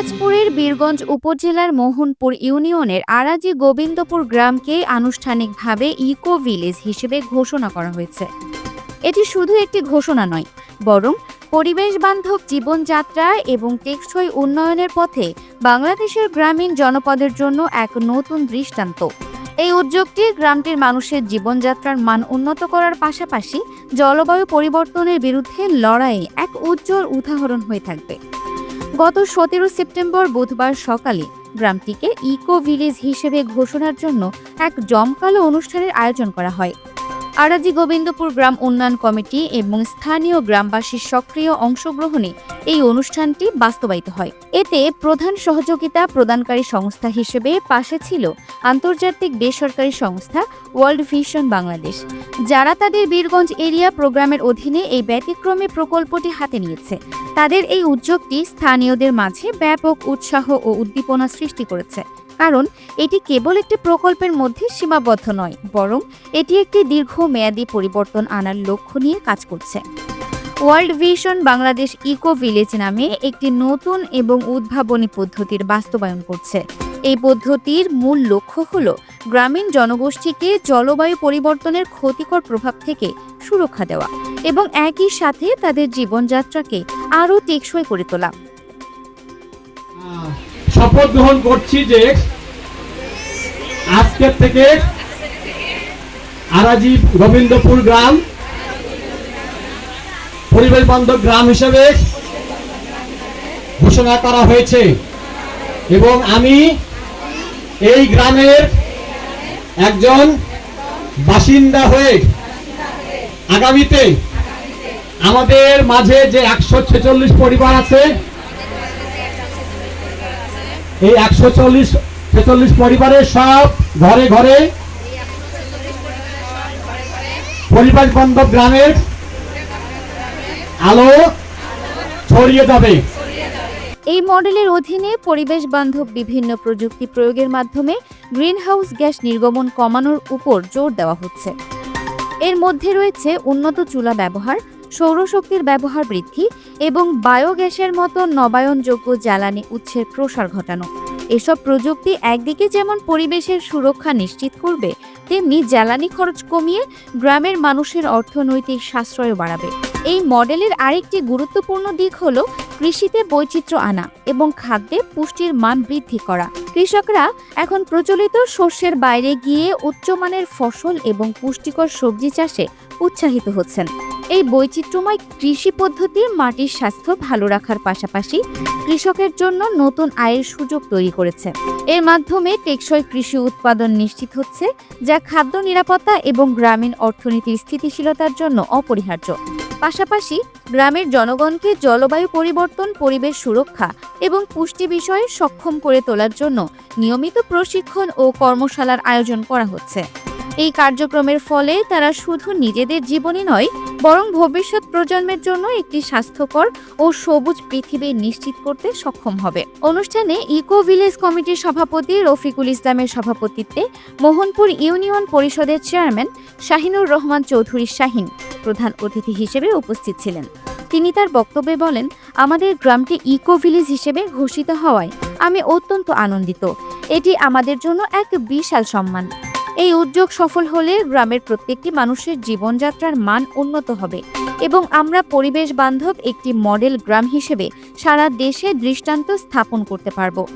দিনাজপুরের বীরগঞ্জ উপজেলার মোহনপুর ইউনিয়নের আরাজি গোবিন্দপুর গ্রামকে আনুষ্ঠানিকভাবে ইকো ভিলেজ হিসেবে ঘোষণা করা হয়েছে। এটি শুধু একটি ঘোষণা নয়, বরং পরিবেশ বান্ধব জীবনযাত্রা এবং টেকসই উন্নয়নের পথে বাংলাদেশের গ্রামীণ জনপদের জন্য এক নতুন দৃষ্টান্ত। এই উদ্যোগটি গ্রামটির মানুষের জীবনযাত্রার মান উন্নত করার পাশাপাশি জলবায়ু পরিবর্তনের বিরুদ্ধে লড়াইয়ে এক উজ্জ্বল উদাহরণ হয়ে থাকবে। গত সতেরো সেপ্টেম্বর বুধবার সকালে গ্রামটিকে ইকো ভিলেজ হিসেবে ঘোষণার জন্য এক জমকালো অনুষ্ঠানের আয়োজন করা হয়। আরাজি গোবিন্দপুর গ্রাম উন্নয়ন কমিটি এবং স্থানীয় গ্রামবাসীর সক্রিয় অংশগ্রহণে এই অনুষ্ঠানটি বাস্তবায়িত হয়। এতে প্রধান সহযোগিতা প্রদানকারী সংস্থা হিসেবে পাশে ছিল আন্তর্জাতিক বেসরকারি সংস্থা ওয়ার্ল্ড ভিশন বাংলাদেশ। যারা তাদের বীরগঞ্জ এরিয়া প্রোগ্রামের অধীনে এই ব্যতিক্রমী প্রকল্পটি হাতে নিয়েছে, তাদের এই উদ্যোগটি স্থানীয়দের মাঝে ব্যাপক উৎসাহ ও উদ্দীপনা সৃষ্টি করেছে। কারণ এটি কেবল একটি প্রকল্পের মধ্যে সীমাবদ্ধ নয়, বরং এটি একটি দীর্ঘমেয়াদী পরিবর্তন আনার লক্ষ্য নিয়ে কাজ করছে। World Vision Bangladesh eco village নামে একটি নতুন এবং উদ্ভাবনী পদ্ধতির বাস্তবায়ন করছে। এই পদ্ধতির মূল লক্ষ্য হল গ্রামীণ জনগোষ্ঠীকে জলবায়ু পরিবর্তনের ক্ষতিকর প্রভাব থেকে সুরক্ষা দেওয়া এবং একই সাথে তাদের জীবনযাত্রাকে আরও টেকসই করে তোলা। শপথ গ্রহণ করছি যে আজকের থেকে আরাজি গোবিন্দপুর গ্রাম, পরিবেশ বান্ধব গ্রাম হিসেবে ঘোষণা করা হয়েছে। এবং আমি এই গ্রামের একজন বাসিন্দা হয়ে আগামীতে আমাদের মাঝে যে একশো ছেচল্লিশ পরিবার আছে এই একশো চল্লিশ, ছেচল্লিশ পরিবারের সব ঘরে ঘরে পরিবেশ বান্ধব গ্রামের আলো ছড়িয়ে যাবে। এই মডেলের অধীনে পরিবেশ বান্ধব বিভিন্ন প্রযুক্তি প্রয়োগের মাধ্যমে গ্রিনহাউস গ্যাস নির্গমন কমানোর উপর জোর দেওয়া হচ্ছে। এর মধ্যে রয়েছে উন্নত চুলা ব্যবহার সৌরশক্তির ব্যবহার বৃদ্ধি এবং বায়োগ্যাসের মতো নবায়নযোগ্য জ্বালানি উৎসের প্রসার ঘটানো। এসব প্রযুক্তি একদিকে যেমন পরিবেশের সুরক্ষা নিশ্চিত করবে, তেমনি জ্বালানি খরচ কমিয়ে গ্রামের মানুষের অর্থনৈতিক সাশ্রয় বাড়াবে। এই মডেলের আরেকটি গুরুত্বপূর্ণ দিক হল কৃষিতে বৈচিত্র্য আনা এবং খাদ্যে পুষ্টির মান বৃদ্ধি করা। কৃষকরা এখন প্রচলিত শস্যের বাইরে গিয়ে উচ্চমানের ফসল এবং পুষ্টিকর সবজি চাষে উৎসাহিত হচ্ছেন। এই বৈচিত্র্যময় কৃষি পদ্ধতি মাটির স্বাস্থ্য ভালো রাখার পাশাপাশি কৃষকের জন্য নতুন আয়ের সুযোগ তৈরি করেছে। এর মাধ্যমে টেকসই কৃষি উৎপাদন নিশ্চিত হচ্ছে, যা খাদ্য নিরাপত্তা এবং গ্রামীণ অর্থনীতির স্থিতিশীলতার জন্য অপরিহার্য। পাশাপাশি গ্রামের জনগণকে জলবায়ু পরিবর্তন, পরিবেশ সুরক্ষা এবং পুষ্টি বিষয়ে সক্ষম করে তোলার জন্য নিয়মিত প্রশিক্ষণ ও কর্মশালার আয়োজন করা হচ্ছে। এই কার্যক্রমের ফলে তারা শুধু নিজেদের জীবনই নয় বরং ভবিষ্যৎ প্রজন্মের জন্য একটি স্বাস্থ্যকর ও সবুজ পৃথিবী নিশ্চিত করতে সক্ষম হবে। অনুষ্ঠানে ইকো ভিলেজ কমিটির সভাপতি রফিকুল ইসলামের সভাপতিত্বে মোহনপুর ইউনিয়ন পরিষদের চেয়ারম্যান শাহিনুর রহমান চৌধুরী শাহিন প্রধান অতিথি হিসেবে উপস্থিত ছিলেন। তিনি তার বক্তব্যে বলেন, আমাদের গ্রামটি ইকো ভিলেজ হিসেবে ঘোষিত হওয়ায় আমি অত্যন্ত আনন্দিত। এটি আমাদের জন্য এক বিশাল সম্মান। এই উদ্যোগ সফল হলে গ্রামের প্রত্যেকটি মানুষের জীবনযাত্রার মান উন্নত হবে এবং আমরা পরিবেশ বান্ধব একটি মডেল গ্রাম হিসেবে সারা দেশে দৃষ্টান্ত স্থাপন করতে পারব।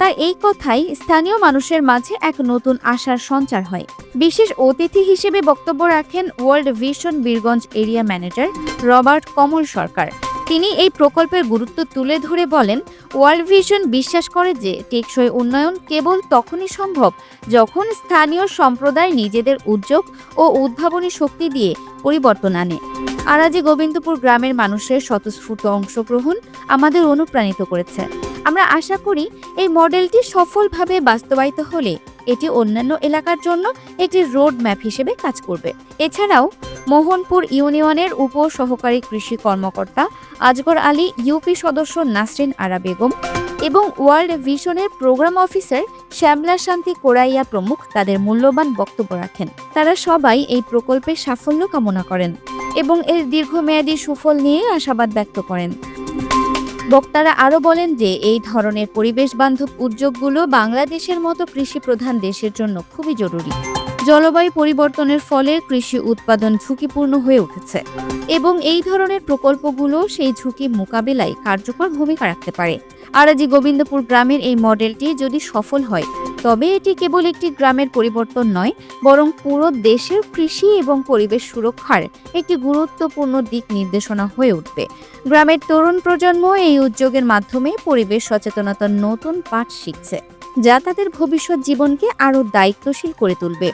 তাই এই কথাই স্থানীয় মানুষের মাঝে এক নতুন আশার সঞ্চার হয়। বিশেষ অতিথি হিসেবে বক্তব্য রাখেন World Vision Birganj area manager Robert Kamal Sarkar. তিনি এই প্রকল্পের গুরুত্ব তুলে ধরে বলেন, ওয়ার্ল্ড ভিশন বিশ্বাস করে যে টেকসই উন্নয়ন কেবল তখনই সম্ভব যখন স্থানীয় সম্প্রদায় নিজেদের উদ্যোগ ও উদ্ভাবনী শক্তি দিয়ে পরিবর্তন আনে। আরাজি গোবিন্দপুর গ্রামের মানুষের স্বতঃস্ফূর্ত অংশগ্রহণ আমাদের অনুপ্রাণিত করেছে। আমরা আশা করি এই মডেলটি সফলভাবে বাস্তবায়িত হলে এটি অন্যান্য এলাকার জন্য একটি রোড ম্যাপ হিসেবে কাজ করবে। এছাড়াও, মোহনপুর ইউনিয়নের উপ সহকারী কৃষি কর্মকর্তা আজগর আলী, ইউপি সদস্য নাসরিন আরা বেগম এবং ওয়ার্ল্ড ভিশনের প্রোগ্রাম অফিসার শ্যামলা শান্তি কোরাইয়া প্রমুখ তাদের মূল্যবান বক্তব্য রাখেন। তারা সবাই এই প্রকল্পের সাফল্য কামনা করেন এবং এর দীর্ঘমেয়াদী সুফল নিয়ে আশাবাদ ব্যক্ত করেন। বক্তারা আরও বলেন যে, এই ধরনের পরিবেশ বান্ধব উদ্যোগগুলো বাংলাদেশের মতো কৃষি প্রধান দেশের জন্য খুবই জরুরি। জলবায়ু পরিবর্তনের ফলে কৃষি উৎপাদন ঝুঁকিপূর্ণ হয়ে উঠেছে এবং এই ধরনের প্রকল্পগুলো সেই ঝুঁকি মোকাবেলায় কার্যকর ভূমিকা রাখতে পারে। আরাজি গোবিন্দপুর গ্রামের এই মডেলটি যদি সফল হয়, তবে এটি কেবল একটি গ্রামের পরিবর্তন নয়, বরং পুরো দেশের কৃষি এবং পরিবেশ সুরক্ষার একটি গুরুত্বপূর্ণ দিক নির্দেশনা হয়ে উঠবে। গ্রামের তরুণ প্রজন্ম এই উদ্যোগের মাধ্যমে পরিবেশ সচেতনতার নতুন পাঠ শিখছে। যা তাদের ভবিষ্যৎ জীবনকে আরও দায়িত্বশীল করে তুলবে।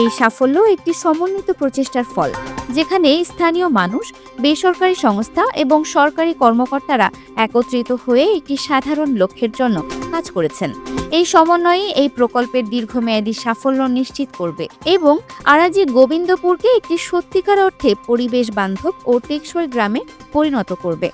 এই সাফল্য একটি সমন্বিত প্রচেষ্টার ফল, যেখানে স্থানীয় মানুষ, বেসরকারি সংস্থা এবং সরকারি কর্মকর্তারা একত্রিত হয়ে একটি সাধারণ লক্ষ্যের জন্য কাজ করেছেন। এই সমন্বয়ে এই প্রকল্পের দীর্ঘমেয়াদী সাফল্য নিশ্চিত করবে এবং আরাজি গোবিন্দপুরকে একটি সত্যিকার অর্থে পরিবেশ বান্ধব ও টেকসই গ্রামে পরিণত করবে।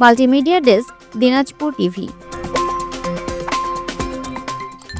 Multimedia desk, Dinajpur TV.